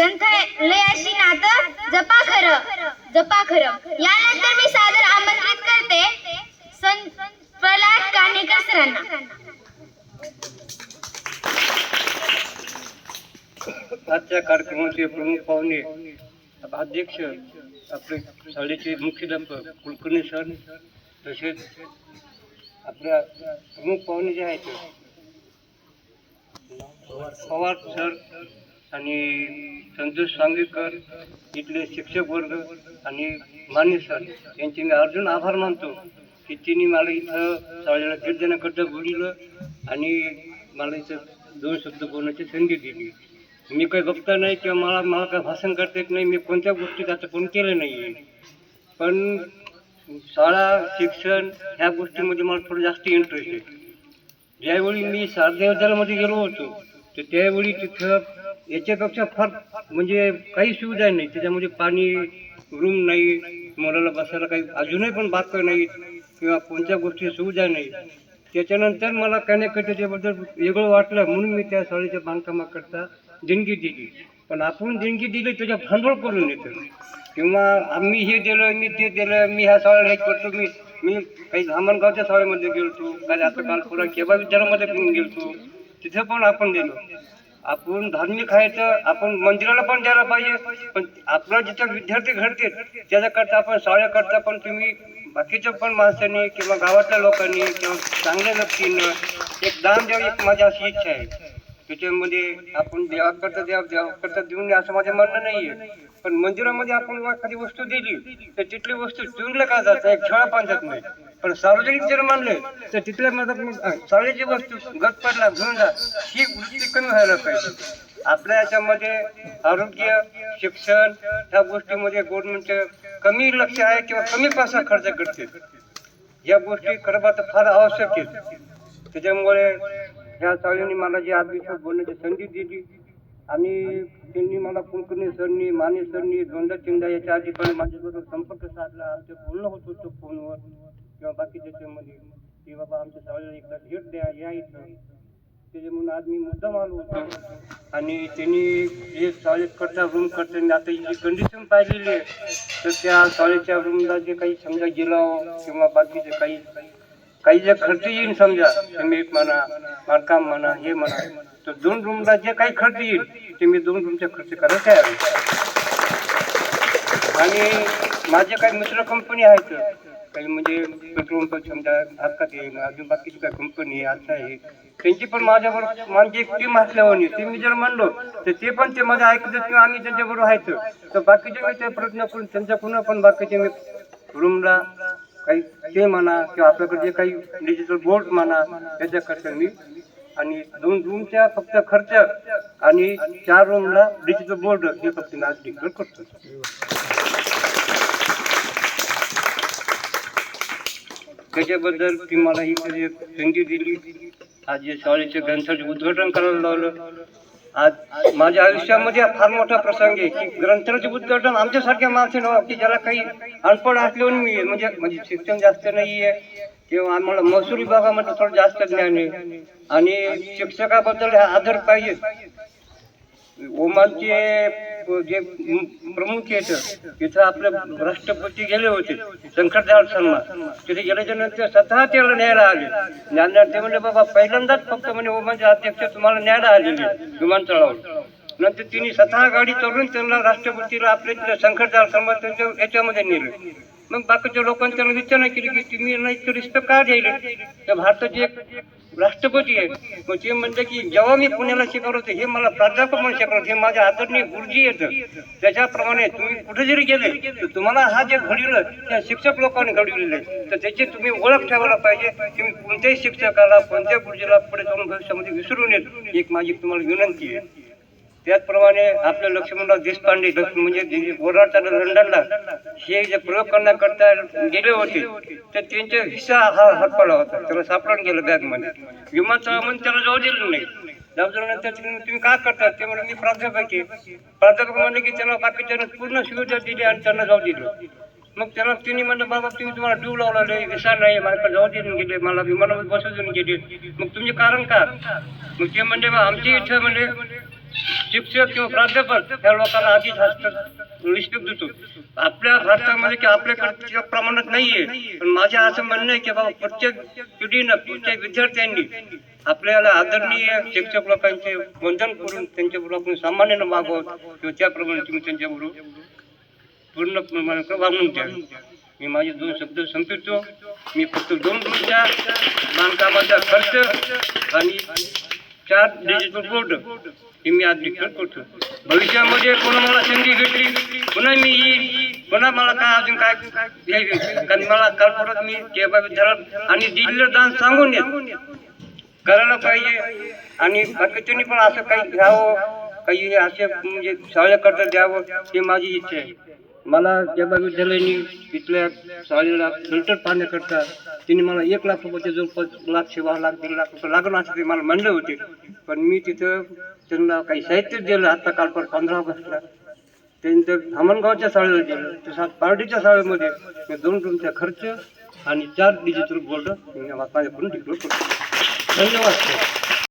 ग्रंथालय अशी नातं जपा खरं जपा खरं. यानंतर मी सादर आमंत्रित करते संत प्रल्हाद कानेकर सरांना आजच्या कार्यक्रमाचे प्रमुख पाहुणे अध्यक्ष आपले शाळेचे मुख्याध्यापक कुलकर्णी सर तसेच आपल्या प्रमुख पाहुणे जे आहेत पवार सर आणि संतोष सांगेकर इथले शिक्षक वर्ग आणि मान्य सर यांचे मी अर्जुन आभार मानतो की तिने मला इथं शाळेला भेट बोलिलं आणि मला इथं दोन शब्द बोलण्याची संधी दिली. मी काही बघता नाही किंवा मला मला काही भाषण करता येत नाही मी कोणत्या गोष्टीत आता कोण केलं नाही आहे पण शाळा शिक्षण ह्या गोष्टीमध्ये मला थोडं जास्त इंटरेस्ट आहे. ज्यावेळी मी शारदा गेलो होतो तर त्यावेळी तिथं याच्यापेक्षा फार म्हणजे काही सुविधा नाही. त्याच्यामध्ये पाणी रूम नाही मुलाला बसायला काही अजूनही पण बाक नाहीत किंवा कोणत्या गोष्टी सुविधा नाही. त्याच्यानंतर मला काही त्याच्याबद्दल वेगळं वाटलं म्हणून मी त्या शाळेच्या बांधकामाकरता देणगी दिली. पण आपण देणगी दिली त्याच्या भांडवल करून येतं किंवा आम्ही हे दिलं मी ते दिलं मी ह्या शाळेला हे करतो मी मी काही धामणगावच्या शाळेमध्ये गेलो होतो काही आता काल पुरा केबा विद्यालयामध्ये पण होतो तिथं पण आपण दिलो. आपण धार्मिक आहे तर आपण मंदिराला पण द्यायला पाहिजे. पण आपला जिथं विद्यार्थी घडते त्याच्याकरता आपण शाळेकरता पण तुम्ही बाकीच्या पण माणसांनी किंवा गावातल्या लोकांनी किंवा चांगल्या व्यक्तीनं एक दान द्यावं एक माझी अशी इच्छा आहे. त्याच्यामध्ये आपण देवाकरता द्या देवाकरता देऊन द्या असं माझं म्हणणं नाहीये. पण मंदिरामध्ये आपण एखादी वस्तू दिली तर तिथली वस्तू चुरलं का जात? एक खेळा पांजत नाही. पण सार्वजनिक जर मानले तर तिथल्या मदत सार्वजनिक वस्तू गत पडला घेऊन जा ही वृत्ती कमी व्हायला पाहिजे. आपल्या याच्यामध्ये आरोग्य शिक्षण ह्या गोष्टीमध्ये गव्हर्नमेंटचे कमी लक्ष आहे किंवा कमी पैसा खर्च करते. या गोष्टी खरं तर फार आवश्यक आहेत. त्याच्यामुळे ह्या चाळीने मला जी आत्मविश्वास बोलण्याची संधी दिली. आणि त्यांनी मला कुलकर्णी सरनी माने सरनी दोनदा तीनदा याच्या आधी पण माझ्याबरोबर संपर्क साधला. आमचं बोलणं होत होतं फोनवर. किंवा बाकी त्याच्यामध्ये की बाबा आमच्या चाळीला एकदा भेट द्या या इथं. त्याच्यामुळे आज मी मुद्दाम आलो होतो. आणि त्यांनी जे शाळेत करता रूम करता आता जी कंडिशन पाहिलेली आहे तर त्या शाळेच्या रूमला जे काही समजा गेलं किंवा बाकीचे काही काही जे खर्च येईल समजा सिमेंट म्हणा बांधकाम म्हणा हे म्हणा तर दोन रूमला जे काही खर्च येईल ते मी दोन रूमचा खर्च करायला तयार आहे. आणि माझे काही मित्र कंपनी आहेत काही म्हणजे पेट्रोल पंप समजा भारतात आहे अजून बाकीची काही कंपनी आहे असं आहे. त्यांची पण माझ्याबरोबर माझी एक टीम असल्यावर ते मी जर म्हणलो तर ते पण ते माझं ऐकतात किंवा आम्ही त्यांच्याबरोबर आहेत. तर बाकीचे मी ते प्रयत्न करून त्यांच्याकडून पण बाकीचे मी रूमला काही ते म्हणा किंवा आपल्याकडे जे काही डिजिटल बोर्ड म्हणा त्याच्याकरता मी आणि दोन रूमच्या फक्त खर्च आणि चार रूमला डिजिटल बोर्ड हे फक्त मी आज डिक्लेअर करतो त्याच्याबद्दल ती मला ही संधी दिली. आज या शाळेचे ग्रंथाचे उद्घाटन करायला लावलं. आज माझ्या आयुष्यामध्ये फार मोठा प्रसंग आहे की ग्रंथाचे उद्घाटन आमच्यासारख्या माणसं की ज्याला काही अनपड असल्यावर मी आहे. म्हणजे म्हणजे शिक्षण जास्त नाही आहे किंवा आम्हाला महसूल विभागामध्ये थोडं जास्त ज्ञान आहे आणि शिक्षकाबद्दल हा आदर पाहिजे ओमानचे जे प्रमुख आहेत तिथं आपले राष्ट्रपती गेले होते शंकरदार शर्मा. तिथे गेल्याच्यानंतर स्वतः त्याला न्यायला आले. ज्ञानदार ते म्हणले बाबा पहिल्यांदाच फक्त म्हणजे ओमानचे अध्यक्ष तुम्हाला न्यायला आलेले विमानतळावर. नंतर तिने स्वतः गाडी चालवून त्यांना राष्ट्रपतीला आपल्या शंकरदार शर्मा त्यांच्या याच्यामध्ये नेले. मग बाकीच्या लोकांनी त्यांना विचारणा केली की तुम्ही नाही इतकं रिस्पेक्ट का द्यायला? तर भारताचे एक राष्ट्रपती आहे. मग ते म्हणते की जेव्हा मी पुण्याला शिकवलं होतं हे मला प्राध्यापक म्हणून शिकवलं हे माझ्या आदरणीय गुरुजी येतं. त्याच्याप्रमाणे तुम्ही कुठे जरी गेले. तर तुम्हाला हा जे घडविलं त्या शिक्षक लोकांनी घडविलेलं आहे. तर त्याची तुम्ही ओळख ठेवायला पाहिजे. तुम्ही कोणत्याही शिक्षकाला कोणत्या गुरुजीला पुढे जाऊन भविष्यामध्ये विसरून नये एक माझी तुम्हाला विनंती आहे. त्याचप्रमाणे आपलं लक्ष्मणराव देशपांडे म्हणजे जे लंडनला हे जे प्रयोग करण्याकरता गेले होते तर त्यांचा हिस्सा हा हरपला होता. त्याला सापडून गेलं बॅगमध्ये विमानतळामध्ये त्याला जाऊ दिलं नाही. जाऊ तुम्ही काय करतात ते म्हणजे मी प्राध्यापक आहे. प्राध्यापक म्हणले की त्याला बाकीच्या पूर्ण सुविधा दिली आणि त्यांना जाऊ दिलं. मग त्याला तिने म्हणलं बाबा तुम्ही तुम्हाला ड्यू लावला विसा नाही मला जाऊ देऊन गेले मला विमानामध्ये बसवून देऊन गेले. मग तुमचे कारण का? मग ते म्हणजे बा आमच्या इथं म्हणजे शिक्षक किंवा प्राध्यापक त्या लोकांना आधीच हस्त निश्चित देतो. आपल्या भारतामध्ये की आपल्याकडे त्या प्रमाणात नाहीये. पण माझ्या असं म्हणणं आहे की बाबा प्रत्येक पिढीनं प्रत्येक विद्यार्थ्यांनी आपल्याला आदरणीय शिक्षक लोकांचे वंदन करून त्यांच्याबरोबर आपण सामान्यानं वागावं किंवा त्याप्रमाणे तुम्ही त्यांच्याबरोबर पूर्ण प्रमाणात वागणूक द्या. मी माझे दोन शब्द संपवतो. मी फक्त दोन रुपया बांधकामाचा खर्च आणि चार डिजिटल बोर्ड हे मी आज डिक्लेअर करतो भविष्यामध्ये पुन्हा मला संधी भेटली? पुन्हा मी येईल पुन्हा मला काय अजून काय कारण मला काल परत मी केबा विद्यालय आणि दिलेलं दान सांगून द्या. करायला पाहिजे. आणि बाकीच्यांनी पण असं काही घ्यावं. काही असे म्हणजे शाळेकरता द्यावं हे माझी इच्छा आहे. मला जबा विद्यालयाने तिथल्या शाळेला फिल्टर पाहण्याकरता तिने मला एक लाख रुपयाचे जवळपास लाख सेवा लाख दीड लाख रुपये लागणार असं ते मला म्हणले होते. पण मी तिथं त्यांना काही साहित्य दिलं आत्ता काल पर पंधरा ऑगस्टला. त्यानंतर धामणगावच्या शाळेला दिलं तसं पार्टीच्या शाळेमध्ये मी दोन रूमचा खर्च आणि चार डिजिटल बोर्ड माझ्याकडून डिक्लेअर करतो धन्यवाद सर.